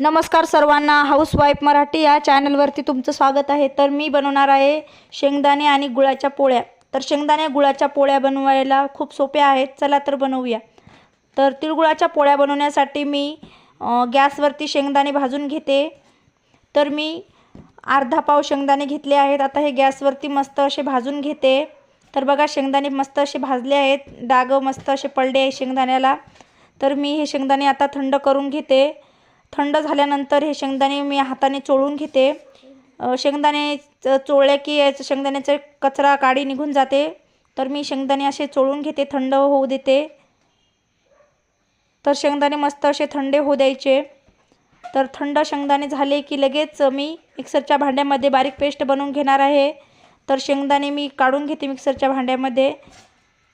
नमस्कार सर्वांना हाऊसवाईफ मराठी या चॅनलवरती तुमचं स्वागत आहे. तर मी बनवणार आहे शेंगदाणे आणि गुळाच्या पोळ्या. तर शेंगदाणे गुळाच्या पोळ्या बनवायला खूप सोप्या आहेत. चला तर बनवूया. तर तिळगुळाच्या पोळ्या बनवण्यासाठी मी गॅसवरती शेंगदाणे भाजून घेते. तर मी अर्धा पाव शेंगदाणे घेतले आहेत. आता हे गॅसवरती मस्त असे भाजून घेते. तर बघा शेंगदाणे मस्त असे भाजले आहेत. डाग मस्त असे पडले आहे शेंगदाण्याला. तर मी हे शेंगदाणे आता थंड करून घेते. थंड झाल्यानंतर हे शेंगदाणे मी हाताने चोळून घेते. शेंगदाणे चोळले की याचं शेंगदाण्याचा कचरा काडी निघून जाते. तर मी शेंगदाणे असे चोळून घेते थंड होऊ देते. तर शेंगदाणे मस्त असे थंडे होऊ द्यायचे. तर थंड शेंगदाणे झाले की लगेच मी मिक्सरच्या भांड्यामध्ये बारीक पेस्ट बनवून घेणार आहे. तर शेंगदाणे मी काढून घेते मिक्सरच्या भांड्यामध्ये.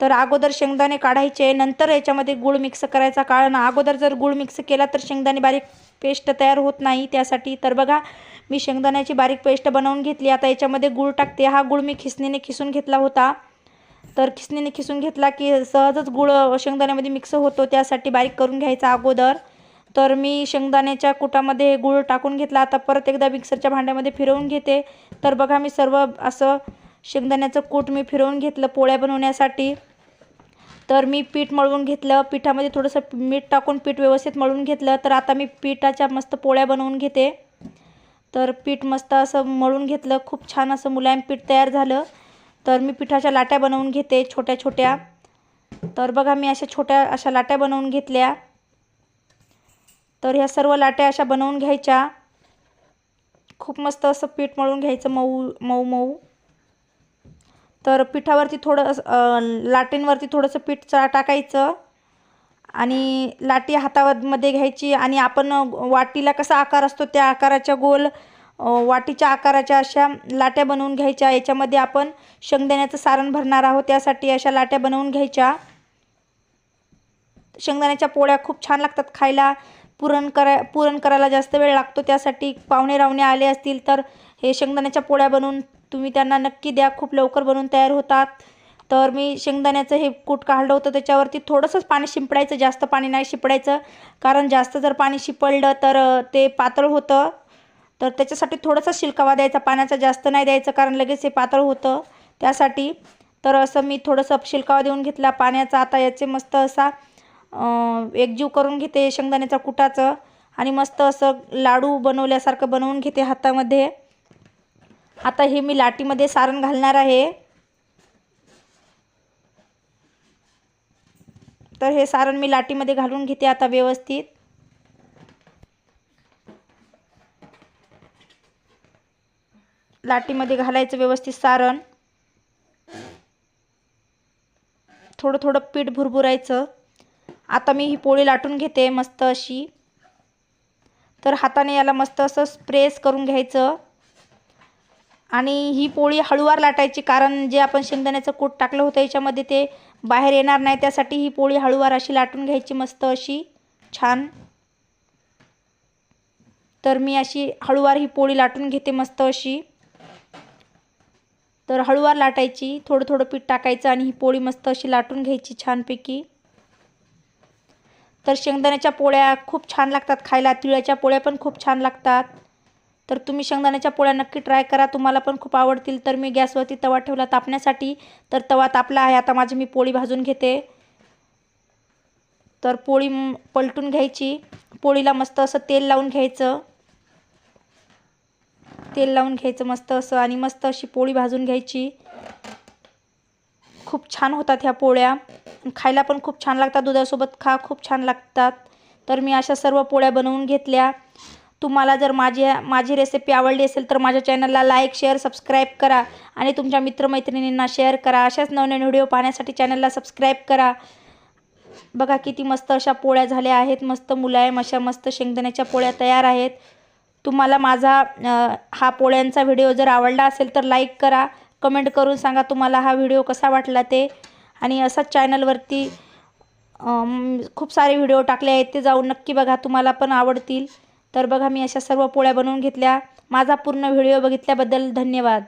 तर अगोदर शेंगदाणे काढायचे नंतर याच्यामध्ये गूळ मिक्स करायचा कारण अगोदर जर गूळ मिक्स केला तर शेंगदाणे बारीक पेस्ट तयार होत नाही त्यासाठी. तर बघा मी शेंगदाण्याची बारीक पेस्ट बनवून घेतली. आता याच्यामध्ये गूळ टाकते. हा गूळ मी खिसणीने खिसून घेतला होता. तर खिसणीने खिसून घेतला की सहजच गूळ शेंगदाण्यामध्ये मिक्स होतो. त्यासाठी बारीक करून घ्यायचा अगोदर. तर मी शेंगदाण्याच्या कुटामध्ये गूळ टाकून घेतला. आता परत एकदा मिक्सरच्या भांड्यामध्ये फिरवून घेते. तर बघा मी सर्व असं शेंगदाण्याचं कूट मी फिरवून घेतलं पोळ्या बनवण्यासाठी. तर मी पीठ मळवून घेतलं. पिठामध्ये थोडंसं मीठ टाकून पीठ व्यवस्थित मळून घेतलं. तर आता मी पिठाच्या मस्त पोळ्या बनवून घेते. तर पीठ मस्त असं मळून घेतलं. खूप छान असं मुलायम पीठ तयार झालं. तर मी पिठाच्या लाट्या बनवून घेते छोट्या छोट्या. तर बघा मी अशा छोट्या अशा लाट्या बनवून घेतल्या. तर ह्या सर्व लाट्या अशा बनवून घ्यायच्या. खूप मस्त असं पीठ मळून घ्यायचं मऊ मऊ मऊ. तर पिठावरती थोडं असं, लाटींवरती थोडंसं पीठ चा टाकायचं. आणि लाटी हातामध्ये घ्यायची आणि आपण वाटीला कसा आकार असतो त्या आकाराच्या गोल वाटीच्या आकाराच्या अशा लाट्या बनवून घ्यायच्या. याच्यामध्ये आपण शेंगदाण्याचं सारण भरणार आहोत त्यासाठी अशा लाट्या बनवून घ्यायच्या. शेंगदाण्याच्या पोळ्या खूप छान लागतात खायला. पुरण करा पुरण करायला जास्त वेळ लागतो त्यासाठी पाहुणे रावणे आले असतील तर हे शेंगदाण्याच्या पोळ्या बनवून तुम्ही त्यांना नक्की द्या खूप लवकर बनवून तयार होतात. तर मी शेंगदाण्याचं हे कूट काढलं होतं त्याच्यावरती थोडंसंच पाणी शिंपडायचं जास्त पाणी नाही शिंपडायचं. कारण जास्त जर पाणी शिपडलं तर ते पातळ होतं. तर त्याच्यासाठी थोडंसं शिलकावा द्यायचा पाण्याचा जास्त नाही द्यायचं कारण लगेच हे पातळ होतं त्यासाठी. तर असं मी थोडंसं शिलकावा देऊन घेतला पाण्याचा आता याचे मस्त असा एकजीव करून घेते शेंगदाण्याचा कुटाचं. आणि मस्त असं लाडू बनवल्यासारखं बनवून घेते हातामध्ये. आता हे मी लाटीमध्ये सारण घालणार आहे. तर हे सारण मी लाटीमध्ये घालून घेते आता व्यवस्थित. लाटीमध्ये घालायचं व्यवस्थित सारण. थोडं थोडं पीठ भुरभुरायचं. आता मी ही पोळी लाटून घेते मस्त अशी. तर हाताने याला मस्त असं प्रेस करून घ्यायचं. आणि ही पोळी हळूवार लाटायची कारण जे आपण शेंगदाण्याचं कूट टाकलं होतं याच्यामध्ये ते बाहेर येणार नाही. त्यासाठी ही पोळी हळूवार अशी लाटून घ्यायची मस्त अशी छान. तर मी अशी हळूवार ही पोळी लाटून घेते मस्त अशी. तर हळूवार लाटायची थोडं थोडं पीठ टाकायचं आणि ही पोळी मस्त अशी लाटून घ्यायची छानपैकी. तर शेंगदाण्याच्या पोळ्या खूप छान लागतात खायला तिळाच्या पोळ्या पण खूप छान लागतात. तर तुम्ही शेंगदाण्याच्या पोळ्या नक्की ट्राय करा. तुम्हाला पण खूप आवडतील. तर मी गॅसवरती तवा ठेवला तापण्यासाठी. तर तवा तापला आहे. आता माझी मी पोळी भाजून घेते. तर पोळी पलटून घ्यायची. पोळीला मस्त असं तेल लावून घ्यायचं. तेल लावून घ्यायचं मस्त असं आणि मस्त अशी पोळी भाजून घ्यायची. खूप छान होतात ह्या पोळ्या. खायला पण खूप छान लागतात. दुधासोबत खा खूप छान लागतात. तर मी अशा सर्व पोळ्या बनवून घेतल्या. तुम्हाला जर माझी माझी रेसिपी आवडली असेल तर माझ्या चॅनलला लाईक शेअर सबस्क्राईब करा आणि तुमच्या मित्रमैत्रिणींना शेअर करा. अशाच नवनवीन व्हिडिओ पाहण्यासाठी चॅनलला सबस्क्राईब करा. बघा किती मस्त अशा पोळ्या झाल्या आहेत. मस्त मुलायम अशा मस्त शेंगदाण्याच्या पोळ्या तयार आहेत. तुम्हाला माझा हा पोळ्यांचा व्हिडिओ जर आवडला असेल तर लाईक करा. कमेंट करून सांगा तुम्हाला हा व्हिडिओ कसा वाटला ते. आणि असाच चॅनलवरती खूप सारे व्हिडिओ टाकले आहेत. ते जाऊन नक्की बघा. तुम्हाला पण आवडतील. तर बघा मी अशा सर्व पोळ्या बनवून घेतल्या. माझा पूर्ण व्हिडिओ बघितल्याबद्दल धन्यवाद.